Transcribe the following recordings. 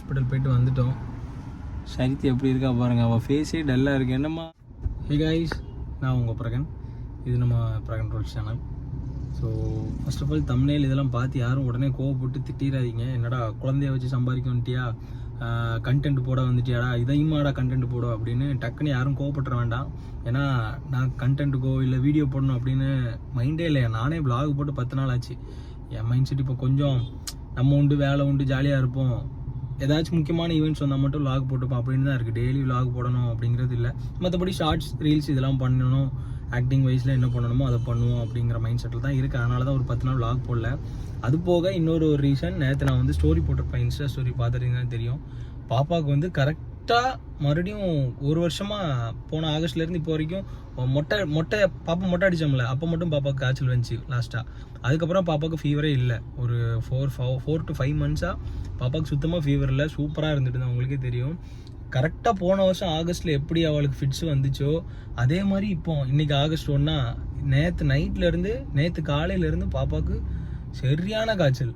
Hospital போயிட்டு வந்துட்டோம். சரித்தி எப்படி இருக்கா பாருங்க. அவள் ஃபேஸே டல்லாக இருக்கு. என்னம்மா? ஹே கைஸ் நான் உங்கள் பிரகன். இது நம்ம Brihan roll channel so first of all தமிழ்நேல் இதெல்லாம் பார்த்து யாரும் உடனே கோவப்பட்டு திட்டிடாதீங்க என்னடா குழந்தைய வச்சு சம்பாதிக்க வந்துட்டியா கண்டென்ட் போட வந்துட்டியாடா? இதையுமாடா கண்டென்ட் போட? அப்படின்னு டக்குன்னு யாரும் கோவப்பட்டுற வேண்டாம். ஏன்னா நான் கண்டென்ட்டுக்கோ இல்லை வீடியோ போடணும் அப்படின்னு மைண்டே இல்லை நானே vlog போட்டு பத்து நாள் ஆச்சு. என் மைண்ட் செட் இப்போ கொஞ்சம் நம்ம உண்டு வேலை உண்டு ஜாலியாக இருப்போம். ஏதாச்சும் முக்கியமான ஈவெண்ட்ஸ் வந்தால் மட்டும் லாக் போட்டுப்போம் அப்படின்னு தான் இருக்குது டெய்லி லாக் போடணும் அப்படிங்கிறது இல்லை. மற்றபடி ஷார்ட்ஸ் ரீல்ஸ் இதெல்லாம் பண்ணணும். ஆக்டிங் வைஸில் என்ன பண்ணணுமோ அதை பண்ணுவோம் அப்படிங்கிற மைண்ட் செட்டில் தான் இருக்குது அதனால தான் ஒரு பத்து நாள் லாக் போடல. அது போக இன்னொரு ஒரு ரீசன் நேற்று நான் வந்து ஸ்டோரி போட்டிருப்பேன். இன்ஸ்டா ஸ்டோரி பார்த்துருந்தீங்கன்னா தெரியும். பாப்பாவுக்கு வந்து கரெக்ட் கரெக்டாக மறுபடியும் ஒரு வருஷமாக போன ஆகஸ்ட்லேருந்து இப்போ வரைக்கும் மொட்டை மொட்டை பாப்பா மொட்டை அடிச்சோம்ல அப்போ மட்டும் பாப்பாவுக்கு காய்ச்சல் வந்துச்சு லாஸ்ட்டாக அதுக்கப்புறம் பாப்பாவுக்கு ஃபீவரே இல்லை. ஒரு ஃபோர் ஃபோர் டு ஃபைவ் மந்த்ஸாக பாப்பாவுக்கு சுத்தமாக ஃபீவர் இல்லை. சூப்பராக இருந்துட்டு தான் உங்களுக்கே தெரியும். கரெக்டாக போன வருஷம் ஆகஸ்ட்டில் எப்படி அவளுக்கு ஃபிட்ஸ் வந்துச்சோ அதே மாதிரி இப்போ இன்னைக்கு ஆகஸ்ட் ஒன்றா நேற்று நைட்லேருந்து நேற்று காலையிலேருந்து பாப்பாவுக்கு சரியான காய்ச்சல்.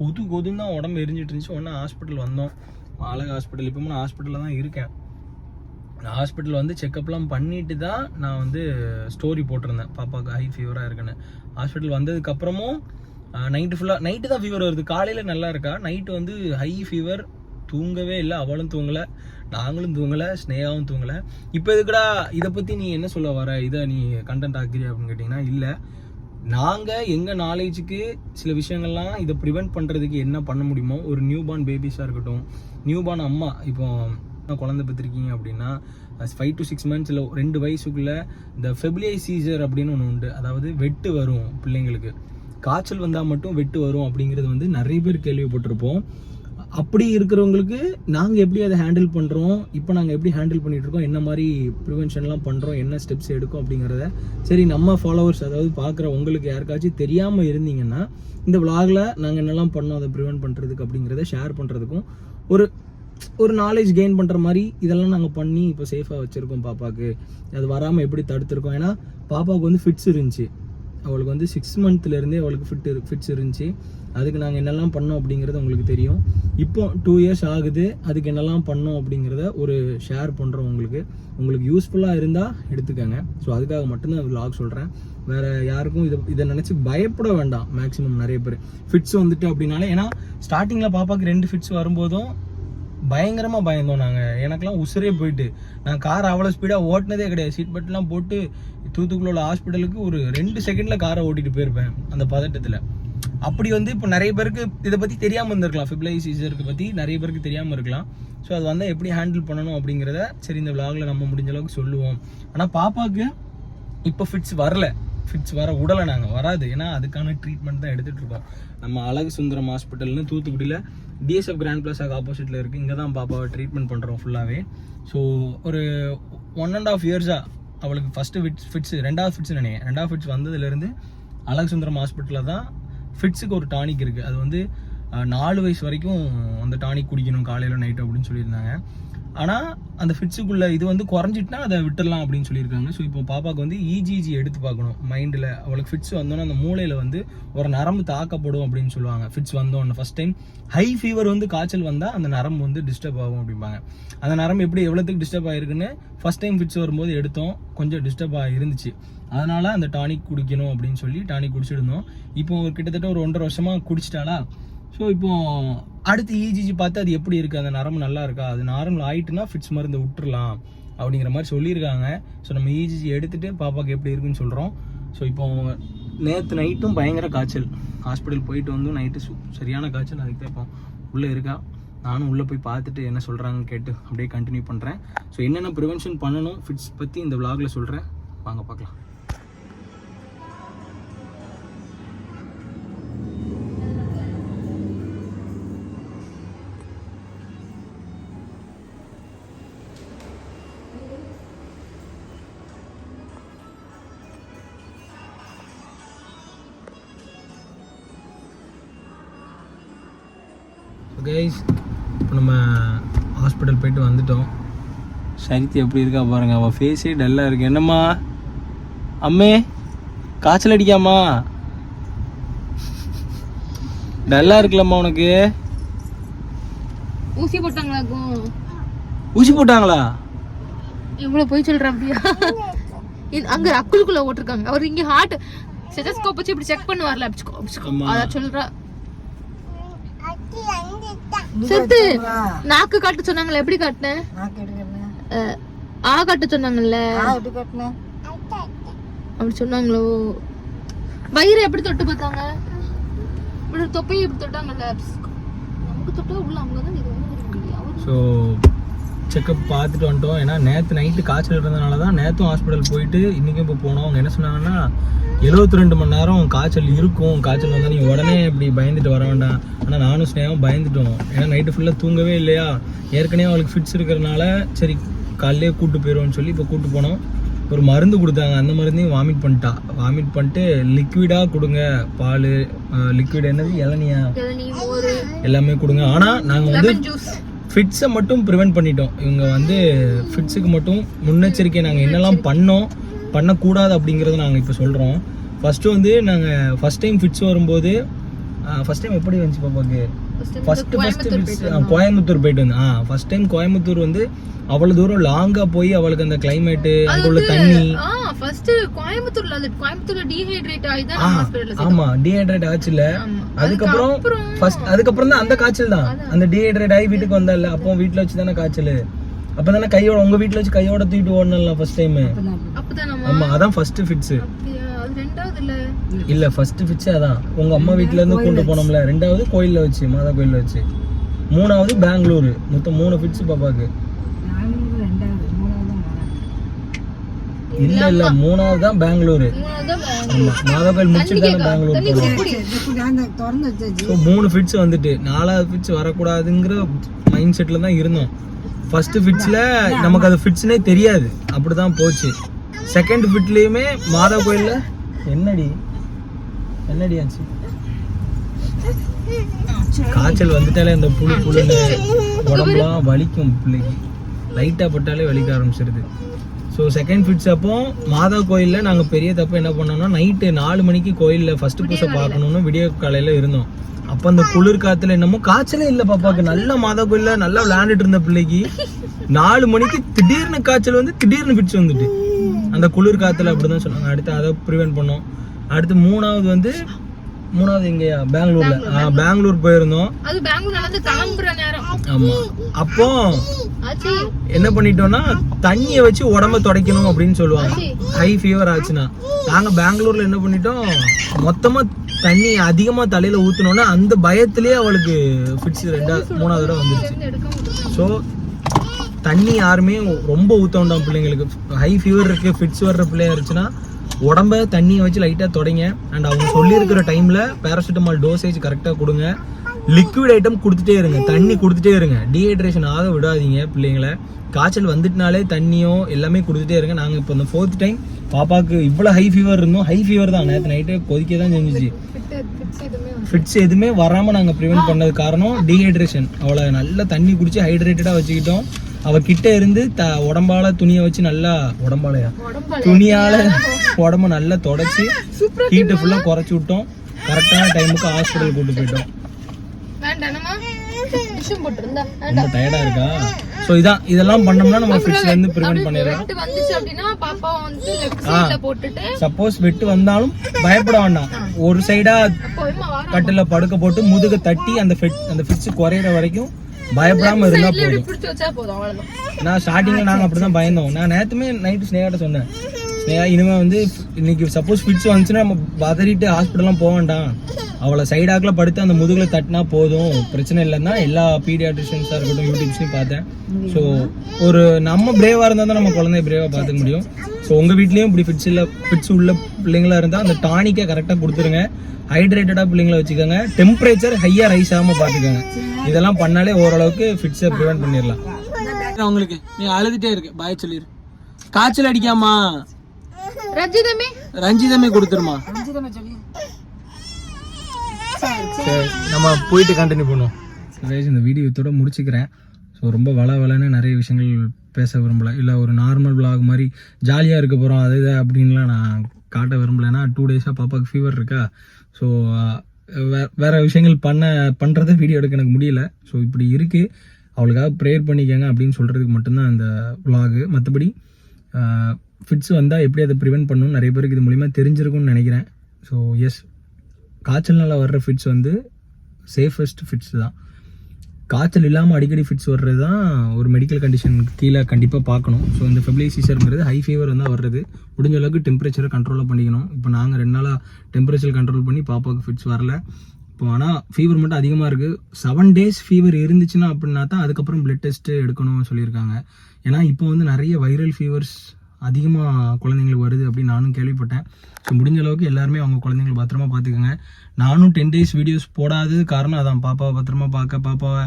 கொது கொதுன்னு தான் உடம்பு எரிஞ்சிட்டு இருந்துச்சு. ஒன்றா ஹாஸ்பிட்டல் வந்தோம். அழகு ஹாஸ்பிட்டல் இப்போ நான் ஹாஸ்பிட்டலில் தான் இருக்கேன். நான் ஹாஸ்பிட்டல் வந்து செக்கப்லாம் பண்ணிட்டு தான் நான் வந்து ஸ்டோரி போட்டிருந்தேன். பாப்பாவுக்கு ஹை ஃபீவராக இருக்குன்னு. ஹாஸ்பிட்டல் வந்ததுக்கப்புறமும் நைட்டு ஃபுல்லாக நைட்டு தான் ஃபீவர் வருது. காலையில் நல்லா இருக்கா? நைட்டு வந்து ஹை ஃபீவர் தூங்கவே இல்லை. அவளும் தூங்கலை நாங்களும் தூங்கலை ஸ்னேகாவும் தூங்கலை. இப்போ இதுக்கடா இதை பற்றி நீ என்ன சொல்ல வர? இதை நீ கண்டென்ட் ஆக்கிறியா அப்படின்னு கேட்டிங்கன்னா இல்லை. நாங்கள் எங்கள் நாலேஜுக்கு சில விஷயங்கள்லாம் இதை ப்ரிவெண்ட் பண்ணுறதுக்கு என்ன பண்ண முடியுமோ ஒரு நியூ பார்ன் பேபிஸாக இருக்கட்டும் நியூ பார்ன் அம்மா இப்போ குழந்தை பெற்றிருக்கீங்க அப்படின்னா ஃபைவ் டு சிக்ஸ் மந்த்ஸ் இல்லை ரெண்டு வயசுக்குள்ளே இந்த ஃபெபிலியை சீசர் அப்படின்னு ஒன்று உண்டு. அதாவது வெட்டு வரும் பிள்ளைங்களுக்கு. காய்ச்சல் வந்தால் மட்டும் வெட்டு வரும் அப்படிங்கிறது வந்து நிறைய பேர் கேள்விப்பட்டிருப்போம். அப்படி இருக்கிறவங்களுக்கு நாங்கள் எப்படி அதை ஹேண்டில் பண்ணுறோம் இப்போ நாங்கள் எப்படி ஹேண்டில் பண்ணிகிட்ருக்கோம் இருக்கோம் என்ன மாதிரி ப்ரிவென்ஷன்லாம் பண்ணுறோம் என்ன ஸ்டெப்ஸ் எடுக்கும் அப்படிங்கிறத சரி நம்ம ஃபாலோவர்ஸ் அதாவது பார்க்குற உங்களுக்கு யாருக்காச்சும் தெரியாமல் இருந்தீங்கன்னா இந்த vlogல நாங்கள் என்னெல்லாம் பண்ணோம் அதை ப்ரிவென்ட் பண்ணுறதுக்கு அப்படிங்கிறத ஷேர் பண்ணுறதுக்கும் ஒரு ஒரு நாலேஜ் கெயின் பண்ணுற மாதிரி இதெல்லாம் நாங்கள் பண்ணி இப்போ சேஃபாக வச்சுருக்கோம் பாப்பாவுக்கு அது வராமல் எப்படி தடுத்துருக்கோம்? ஏன்னா பாப்பாவுக்கு வந்து ஃபிட்ஸ் இருந்துச்சு. அவளுக்கு வந்து சிக்ஸ் மந்த்லேருந்தே அவளுக்கு ஃபிட் ஃபிட்ஸ் இருந்துச்சு. அதுக்கு நாங்கள் என்னெல்லாம் பண்ணோம் அப்படிங்கிறது உங்களுக்கு தெரியும். இப்போ டூ இயர்ஸ் ஆகுது அதுக்கு என்னெல்லாம் பண்ணோம் அப்படிங்கிறத ஒரு ஷேர் பண்ணுறோம் உங்களுக்கு. உங்களுக்கு யூஸ்ஃபுல்லாக இருந்தால் எடுத்துக்கோங்க. ஸோ அதுக்காக மட்டும்தான் லாக் சொல்கிறேன் வேறு யாருக்கும் இதை இதை நினச்சி பயப்பட வேண்டாம். மேக்ஸிமம் நிறைய பேர். ஃபிட்ஸ் வந்துட்டு அப்படின்னாலே ஏன்னா ஸ்டார்டிங்கில் பாப்பாவுக்கு ரெண்டு ஃபிட்ஸ் வரும்போதும் பயங்கரமாக பயந்தோம் நாங்கள் எனக்கெல்லாம் உசுரே போயிட்டு. நான் கார் அவ்வளோ ஸ்பீடாக ஓட்டினதே கிடையாது. சீட் பெல்ட்லாம் போட்டு தூத்துக்குள்ள உள்ள ஹாஸ்பிட்டலுக்கு ஒரு ரெண்டு செகண்டில் காரை ஓட்டிகிட்டு போயிருப்பேன் அந்த பதட்டத்தில். அப்படி வந்து இப்போ நிறைய பேருக்கு இதை பற்றி தெரியாமல் இருந்திருக்கலாம். ஃபிப்ளைசீசருக்கு பற்றி நிறைய பேருக்கு தெரியாமல் இருக்கலாம். ஸோ அது வந்தால் எப்படி ஹேண்டில் பண்ணணும் அப்படிங்கிறத சரி இந்த vlogல நம்ம முடிஞ்ச அளவுக்கு சொல்லுவோம். ஆனால் பாப்பாவுக்கு இப்போ ஃபிட்ஸ் வரல. ஃபிட்ஸ் வர விடலை நாங்கள் வராது. ஏன்னா அதுக்கான ட்ரீட்மெண்ட் தான் எடுத்துகிட்டு இருக்கோம். நம்ம அழகு சுந்தரம் ஹாஸ்பிட்டல்னு தூத்துக்குடியில் டிஎஸ்எஃப் கிராண்ட் பிளாஸாக ஆப்போசிட்டில் இருக்குது இங்கே தான் பாப்பாவை ட்ரீட்மெண்ட் பண்ணுறோம் ஃபுல்லாகவே ஸோ ஒரு ஒன் அண்ட் ஆஃப் இயர்ஸாக அவளுக்கு ஃபஸ்ட்டு ஃபிட்ஸ் ஃபிட்ஸ் ரெண்டாவது ஃபிட்ஸ் நினைக்கிறேன். ரெண்டாவது ஃபிட்ஸ் வந்ததுலேருந்து அழகு சுந்தரம் ஹாஸ்பிட்டலில் தான் ஃபிட்ஸுக்கு ஒரு டானிக் இருக்குது அது வந்து நாலு வயசு வரைக்கும் அந்த டானிக் குடிக்கணும் காலையில் நைட்டு அப்படின்னு சொல்லியிருந்தாங்க. ஆனால் அந்த ஃபிட்ஸுக்குள்ளே இது வந்து குறைஞ்சிட்டுனா அதை விட்டுடலாம் அப்படின்னு சொல்லியிருக்காங்க. ஸோ இப்போ பாப்பாவுக்கு வந்து இஜிஜி எடுத்து பார்க்கணும் மைண்டில் அவளுக்கு ஃபிட்ஸ் வந்தோன்னே அந்த மூளையில் வந்து ஒரு நரம்பு தாக்கப்படும் அப்படின்னு சொல்லுவாங்க. ஃபிட்ஸ் வந்தோன்னு ஃபஸ்ட் டைம் ஹை ஃபீவர் வந்து காய்ச்சல் வந்தால் அந்த நரம்பு வந்து டிஸ்டர்ப் ஆகும் அப்படிம்பாங்க. அந்த நரம்பு எப்படி எவ்வளோத்துக்கு டிஸ்டர்ப் ஆகிருக்குன்னு ஃபஸ்ட் டைம் ஃபிட்ஸ் வரும்போது எடுத்தோம். கொஞ்சம் டிஸ்டர்ப் இருந்துச்சு. அதனால் அந்த டானிக் குடிக்கணும் அப்படின்னு சொல்லி டானிக் குடிச்சிருந்தோம் இப்போ ஒரு கிட்டத்தட்ட ஒரு ஒன்றரை வருஷமாக குடிச்சிட்டாலா ஸோ இப்போ அடுத்து இஜிஜி பார்த்து அது எப்படி இருக்குது அந்த நரம்பு நல்லா இருக்கா? அது நார்மல் ஆயிட்டுனா ஃபிட்ஸ் மருந்து விட்டுறலாம் அப்படிங்கிற மாதிரி சொல்லியிருக்காங்க. ஸோ நம்ம இஜிஜி எடுத்துகிட்டு பாப்பாவுக்கு எப்படி இருக்குன்னு சொல்கிறோம் ஸோ இப்போ நேற்று நைட்டும் பயங்கர காய்ச்சல். ஹாஸ்பிட்டல் போயிட்டு வந்தும் நைட்டு சு சரியான காய்ச்சல். அதுக்கு தான் இப்போ உள்ளே இருக்கா? நானும் உள்ளே போய் பார்த்துட்டு என்ன சொல்கிறாங்கன்னு கேட்டு அப்படியே கண்டினியூ பண்ணுறேன் ஸோ என்னென்ன ப்ரிவென்ஷன் பண்ணணும்? ஃபிட்ஸ் பற்றி இந்த vlogல சொல்கிறேன் வாங்க பார்க்கலாம். கைஸ் இப்போ நம்ம ஹாஸ்பிட்டல் போயிட்டு வந்துட்டோம். சரித்தி எப்படி இருக்கா பாருங்க. அவள் ஃபேஸே டல்லாக இருக்கு. என்னம்மா? அம்மே காய்ச்சல் அடிக்காமா? டல்லாக இருக்குல்லம்மா உனக்கு? ஊசி போட்டாங்களாக்கும் ஊசி போட்டாங்களா? இவ்வளவு போய் சொல்ற அப்படியா? இது- அங்க அக்குளுக்குள்ள ஓட்டிருக்காங்க அவர் இங்க ஹார்ட் ஸ்டெத்தஸ்கோப் வச்சு இப்படி செக் பண்ணுவார்ல அப்சுக்கோ, அப்சுக்கோ. செத்து நாக்கு காட்ட சொன்னாங்கல்ல எப்படி காட்டினேன் ஆ காட்ட சொன்னாங்கல்ல. அப்படி சொன்னாங்களோ? வயிறு எப்படி தொட்டு பார்த்தாங்க? இப்படி தொப்பையை இப்படி தொட்டாங்கல்ல. நமக்கு தொட்டா உள்ள அங்கதான் இது வந்து அவரு ஸோ செக்கப் பார்த்துட்டு வந்துட்டோம். ஏன்னா நேற்று நைட்டு காய்ச்சல் இருந்ததுனால தான் நேற்றும் ஹாஸ்பிட்டல் போயிட்டு இன்றைக்கும் இப்போ போனோம். அவங்க என்ன சொன்னாங்கன்னா எழுபத்தி ரெண்டு மணி நேரம் காய்ச்சல் இருக்கும். காய்ச்சல் வந்தால் நீ உடனே இப்படி பயந்துட்டு வர வேண்டாம். ஆனால் நானும் ஸ்னேகம் பயந்துட்டோம். ஏன்னா நைட்டு ஃபுல்லாக தூங்கவே இல்லையா? ஏற்கனவே அவளுக்கு ஃபிட்ஸ் இருக்கிறனால சரி காலையிலே கூட்டு போயிடுவோம்னு சொல்லி இப்போ கூட்டு போனோம். ஒரு மருந்து கொடுத்தாங்க. அந்த மருந்தையும் வாமிட் பண்ணிட்டா. வாமிட் பண்ணிட்டு லிக்விடாக கொடுங்க. பால் லிக்விட் என்னது? இளநியா? எல்லாமே கொடுங்க. ஆனால் நாங்கள் வந்து ஃபிட்ஸை மட்டும் ப்ரிவென்ட் பண்ணிட்டோம். இவங்க வந்து ஃபிட்ஸுக்கு மட்டும் முன்னெச்சரிக்கை நாங்கள் என்னெல்லாம் பண்ணோம். பண்ணக்கூடாது அப்படிங்கிறத நாங்கள் இப்போ சொல்கிறோம் ஃபஸ்ட்டு வந்து நாங்கள் ஃபஸ்ட் டைம் ஃபிட்ஸ் வரும்போது ஃபஸ்ட் டைம் எப்படி வந்துச்சு பாப்பாக்கு ஃபஸ்ட்டு ஃபஸ்ட்டு கோயம்புத்தூர் போயிட்டு வந்தேன் ஆ ஃபஸ்ட் டைம் கோயம்புத்தூர் வந்து அவ்வளோ தூரம் லாங்காக போய் அவளுக்கு அந்த கிளைமேட்டு அங்கே உள்ள தண்ணி. ஃபர்ஸ்ட் கோயம்புத்தூர்ல அது கோயம்புத்தூர்ல டீஹைட்ரேட் ஆகி தான் ஹாஸ்பிடல்ல ஆமா டீஹைட்ரேட் ஆச்சுல அதுக்கப்புறம் ஃபர்ஸ்ட் அதுக்கப்புறம் தான் அந்த காய்ச்சல் தான். அந்த டீஹைட்ரேட் ஆகி வீட்டுக்கு வந்தால அப்போ வீட்ல வச்சு தானே காய்ச்சல்? அப்ப தானே கையோட உங்க வீட்ல வச்சு கையோட தூக்கிட்டு ஓடணும் ஃபர்ஸ்ட் டைம் அப்பதான் ஆமா அதான் ஃபர்ஸ்ட் ஃபிட்ஸ் அப்படியா? அது ரெண்டாவது இல்ல? இல்ல ஃபர்ஸ்ட் ஃபிட்ஸ் அதான். உங்க அம்மா வீட்ல இருந்து கொண்டு போனோம்ல ரெண்டாவது கோயில்ல வச்சு மாதா கோயில்ல வச்சு. மூணாவது பெங்களூர். மொத்தம் மூணு ஃபிட்ஸ் பாப்பாக்கு. இல்ல இல்ல மூணாவது தான் பெங்களூர். மூணாவது தான் ஆமா மாதா கோயில் முடிச்சுட்டு தானே பெங்களூர் மூணு ஃபிட்ஸ் வந்துட்டு. நாலாவது ஃபிட்ஸ் வரக்கூடாதுங்கிற மைண்ட் செட்டில் தான் இருந்தோம். ஃபர்ஸ்ட் ஃபிட்ஸில் நமக்கு அது ஃபிட்ஸ்னே தெரியாது. அப்படி தான் போச்சு. செகண்ட் ஃபிட்லேயுமே மாதா கோயிலில் என்னடி? என்னடி ஆச்சு? காய்ச்சல் வந்துட்டாலே அந்த புழு புழுன்னு உடம்புலாம் வலிக்கும் பிள்ளைக்கு. லைட்டாக பட்டாலே வலிக்க ஆரம்பிச்சிருது. ஸோ செகண்ட் ஃபிட்ஸ் அப்போ மாதா கோயிலில் நாங்கள் பெரிய தப்பு என்ன பண்ணோம்னா நைட்டு நாலு மணிக்கு கோயிலில் ஃபர்ஸ்ட் பூசை பார்க்கணும்னு விடிய காலையில் இருந்தோம். அப்போ அந்த குளிர் காத்துல என்னமோ காய்ச்சலே இல்லை பாப்பாக்கு நல்ல மாதா நல்லா விளையாண்டுட்டு இருந்த பிள்ளைக்கு நாலு மணிக்கு திடீர்னு காய்ச்சல் வந்து திடீர்னு பிடிச்சு வந்துட்டு. அந்த குளிர் காத்துல அப்படிதான் சொன்னாங்க. அடுத்து அதை ப்ரிவென்ட் பண்ணோம். அடுத்து மூணாவது வந்து மூணாவது எங்கேயா? பெங்களூர்ல. பெங்களூர். போயிருந்தோம். அது பெங்களூர்ல இருந்து கிளம்புற நேரம். ஆமா. அப்போ என்ன பண்ணிட்டோம்னா தண்ணியை வச்சு உடம்ப துடைக்கணும் அப்படின்னு சொல்லுவாங்க. ஹை ஃபீவர் ஆச்சுன்னா. நாங்க பெங்களூர்ல என்ன பண்ணிட்டோம்? மொத்தமா தண்ணி அதிகமா தலையில ஊத்துனோம்னா அந்த பயத்திலேயே அவளுக்கு ஃபிட்ஸ் ரெண்டா மூணாவது தடவை வந்துருச்சு. ஸோ தண்ணி யாருமே ரொம்ப ஊற்ற வேண்டாம் பிள்ளைங்களுக்கு. ஹை ஃபீவர் இருக்கு ஃபிட்ஸ் வர்ற பிள்ளையா இருந்துச்சுன்னா உடம்ப தண்ணியை வச்சு லைட்டாக தொடங்க. அண்ட் அவங்க சொல்லியிருக்கிற டைமில் பேராசிட்டமால் டோசேஜ் கரெக்டாக கொடுங்க. லிக்விட் ஐட்டம் கொடுத்துட்டே இருங்க. தண்ணி கொடுத்துட்டே இருங்க. டீஹைட்ரேஷன் ஆக விடாதீங்க பிள்ளைங்களை. காய்ச்சல் வந்துட்டுனாலே தண்ணியோ எல்லாமே கொடுத்துட்டே இருங்க. நாங்கள் இப்போ இந்த ஃபோர்த் டைம் பாப்பாவுக்கு இவ்வளோ ஹை ஃபீவர் இருந்தோம். ஹை ஃபீவர் தான். நேற்று நைட்டு கொதிக்க தான் செஞ்சிச்சு. ஃபிட்ஸ் எதுவுமே வராமல் நாங்கள் ப்ரிவென்ட் பண்ணது காரணம் டீஹைட்ரேஷன் அவ்வளோ நல்லா தண்ணி குடிச்சு ஹைட்ரேட்டடாக வச்சுக்கிட்டோம். அவ கிட்ட இருந்து த உடம்பால துணியை வச்சு நல்லா உடம்பாலையா? உடம்பு துணியால உடம்ப நல்லா தொடச்சி ஹீட்டை ஃபுல்லாக குறைச்சி விட்டோம். கரெக்டான டைமுக்கு ஹாஸ்பிட்டல் கூட்டு போயிட்டோம். ரொம்ப டயர்டா இருக்கா? ஸோ இதான் இதெல்லாம் பண்ணோம்னா நம்ம ஃபிட்ஸ்ல இருந்து ப்ரிவென்ட் பண்ணிடலாம். வெட்டு வந்துச்சு அப்படின்னா பாப்பா வந்து லெஃப்ட் சைடுல போட்டுட்டு சப்போஸ் வெட்டு வந்தாலும் பயப்பட வேண்டாம். ஒரு சைடா கட்டில படுக்க போட்டு முதுக தட்டி அந்த ஃபிட் அந்த ஃபிட்ஸ் குறையிற வரைக்கும் பயப்படாம இருந்தா போதும். பிடிச்சு வச்சா போதும் அவ்வளவுதான். நான் ஸ்டார்டிங்ல நாங்க அப்படிதான் பயந்தோம். நான் நேத்துமே நைட்டு ஸ்னேகாட்ட சொன்னேன். இனிமேல் வந்து இன்னைக்கு சப்போஸ் ஃபிட்ஸ் வந்துச்சுன்னா நம்ம பதறிட்டு ஹாஸ்பிட்டல்லாம் போக வேண்டாம். அவளை சைடாக்கில் படுத்து அந்த முதுகில் தட்டினா போதும். பிரச்சனை இல்லைன்னா எல்லா பீடியாட்ரிஷியன்ஸாக இருக்கட்டும் யூடியூப்ஸையும் பார்த்தேன். ஸோ ஒரு நம்ம பிரேவாக இருந்தால் தான் நம்ம குழந்தைய பிரேவாக பார்த்துக்க முடியும். ஸோ உங்கள் வீட்லேயும் இப்படி ஃபிட்ஸ் இல்லை ஃபிட்ஸ் உள்ள பிள்ளைங்களா இருந்தால் அந்த டானிக்கை கரெக்டாக கொடுத்துருங்க. ஹைட்ரேட்டடாக பிள்ளைங்கள வச்சுக்கோங்க. டெம்பரேச்சர் ஹையாக ரைஸ் ஆகாமல் பார்த்துக்கோங்க. இதெல்லாம் பண்ணாலே ஓரளவுக்கு ஃபிட்ஸை ப்ரிவெண்ட் பண்ணிடலாம். உங்களுக்கு நீ அழுதுகிட்டே இருக்கு. பாய் சொல்லிடு காய்ச்சல் அடிக்காமா? ரஞ்சிதமே? ரஞ்சிதமே கொடுத்துருமா. சரி நம்ம போயிட்டு கண்டினியூ பண்ணுவோம். கைஸ் இந்த வீடியோ இதோட முடிச்சுக்கிறேன். ஸோ ரொம்ப வள வளன்னு நிறைய விஷயங்கள் பேச விரும்பல. இல்லை ஒரு நார்மல் vlog மாதிரி ஜாலியாக இருக்க போகிறோம் அது இது அப்படின்லாம் நான் காட்ட விரும்பல. ஏன்னா டூ டேஸாக பாப்பாவுக்கு ஃபீவர் இருக்கா? ஸோ வே வேறு விஷயங்கள் பண்ண பண்ணுறத வீடியோ எடுக்க எனக்கு முடியல. ஸோ இப்படி இருக்குது அவளுக்காக ப்ரேயர் பண்ணிக்கங்க அப்படின்னு சொல்கிறதுக்கு மட்டும்தான் இந்த vlog. மற்றபடி ஃபிட்ஸ் வந்தால் எப்படி அதை ப்ரிவென்ட் பண்ணணும் நிறைய பேருக்கு இது மூலிமா தெரிஞ்சிருக்கும்னு நினைக்கிறேன். ஸோ எஸ் காய்ச்சல்னால வர்ற ஃபிட்ஸ் வந்து சேஃபஸ்ட் ஃபிட்ஸ் தான். காய்ச்சல் இல்லாமல் அடிக்கடி ஃபிட்ஸ் வர்றது தான் ஒரு மெடிக்கல் கண்டிஷனுக்கு கீழே கண்டிப்பாக பார்க்கணும். ஸோ இந்த ஃபெபிலைசீசருங்கிறது ஹை ஃபீவர் வந்தால் வர்றது. முடிஞ்ச அளவுக்கு டெம்பரேச்சரை கண்ட்ரோலாக பண்ணிக்கணும். இப்போ நாங்கள் ரெண்டு நாளாக டெம்பரேச்சர் கண்ட்ரோல் பண்ணி பாப்பாவுக்கு ஃபிட்ஸ் வரல. இப்போ ஆனால் ஃபீவர் மட்டும் அதிகமாக இருக்குது செவன் டேஸ் ஃபீவர் இருந்துச்சுன்னா அப்படின்னா தான் அதுக்கப்புறம் பிளட் டெஸ்ட்டு எடுக்கணும்னு சொல்லியிருக்காங்க. ஏன்னா இப்போ வந்து நிறைய வைரல் ஃபீவர்ஸ் அதிகமாக குழந்தைங்களுக்கு வருது அப்படின்னு நானும் கேள்விப்பட்டேன். ஸோ முடிஞ்ச அளவுக்கு எல்லாருமே அவங்க குழந்தைங்களை பத்திரமா பார்த்துக்கோங்க. நானும் டென் டேஸ் வீடியோஸ் போடாதது காரணம் அதான். பாப்பாவை பத்திரமா பார்க்க பாப்பாவை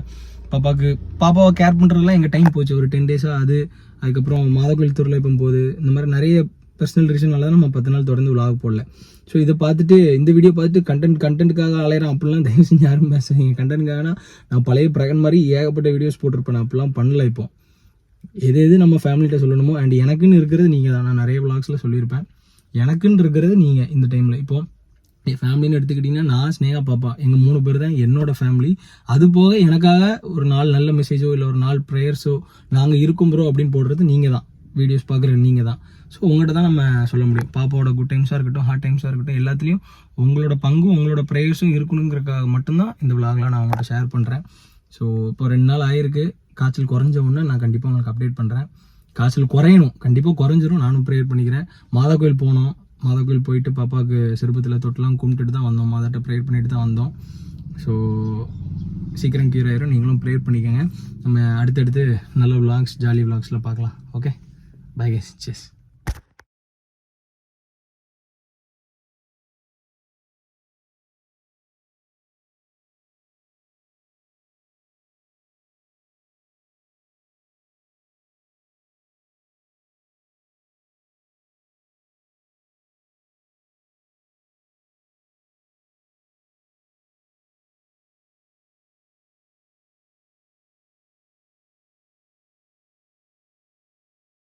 பாப்பாவுக்கு பாப்பாவை கேர் பண்ணுறதுலாம் எங்கள் டைம் போச்சு. ஒரு டென் டேஸாக அது அதுக்கப்புறம் மாதக்கோயில் திருவிழா போகுது இந்த மாதிரி நிறைய பர்சனல் ரீசனால தான் நம்ம பத்து நாள் தொடர்ந்து விலாக் போடல. ஸோ இதை பார்த்துட்டு இந்த வீடியோ பார்த்துட்டு கண்டென்ட் கண்டென்ட்டுக்காக அலையிறேன். அப்படிலாம் தயவு செஞ்சு யாரும் பேசுறீங்க கண்டென்ட்காகனா நான் பழைய பிரகன் மாதிரி ஏகப்பட்ட வீடியோஸ் போட்டிருப்பேன். நான் அப்படிலாம் பண்ணல இப்போ. எது எது நம்ம ஃபேமிலிகிட்ட சொல்லணுமோ அண்ட் எனக்குன்னு இருக்கிறது நீங்கள் தான். நான் நிறைய விளாக்ஸில் சொல்லியிருப்பேன். எனக்குன்னு இருக்கிறது நீங்கள் இந்த டைமில் இப்போது என் ஃபேமிலின்னு எடுத்துக்கிட்டிங்கன்னா நான் ஸ்னேகா பாப்பா எங்கள் மூணு பேர் தான் என்னோட ஃபேமிலி அது போக எனக்காக ஒரு நாலு நல்ல மெசேஜோ இல்லை ஒரு நாலு ப்ரேயர்ஸோ நாங்கள் இருக்கும் ப்ரோ அப்படின்னு போடுறது நீங்கள் தான். வீடியோஸ் பார்க்குற நீங்கள் தான். ஸோ உங்கள்கிட்ட தான் நம்ம சொல்ல முடியும். பாப்பாவோட குட் டைம்ஸாக இருக்கட்டும் ஹார்ட் டைம்ஸாக இருக்கட்டும் எல்லாத்துலேயும் உங்களோட பங்கும் உங்களோட ப்ரேயர்ஸும் இருக்கணுங்கிறக்காக மட்டும்தான் இந்த விளாக்லாம் நான் உங்கள்கிட்ட ஷேர் பண்ணுறேன் ஸோ இப்போ ரெண்டு நாள் ஆயிருக்கு. காய்ச்சல் குறைஞ்ச உடனே நான் கண்டிப்பாக உங்களுக்கு அப்டேட் பண்ணுறேன் காய்ச்சல் குறையணும். கண்டிப்பாக குறைஞ்சிரும். நானும் ப்ரேயர் பண்ணிக்கிறேன். மாதா கோயில் போனோம். மாதா கோயில் போயிட்டு பாப்பாவுக்கு சிறுபத்தில் தொட்டெலாம் கும்பிட்டுட்டு தான் வந்தோம். மாதாட்ட ப்ரேயர் பண்ணிட்டு தான் வந்தோம். ஸோ சீக்கிரம் கியூர் ஆயிரும். நீங்களும் ப்ரேயர் பண்ணிக்கோங்க. நம்ம அடுத்தடுத்து நல்ல விளாக்ஸ் ஜாலி விளாக்ஸில் பார்க்கலாம். Okay bye case chess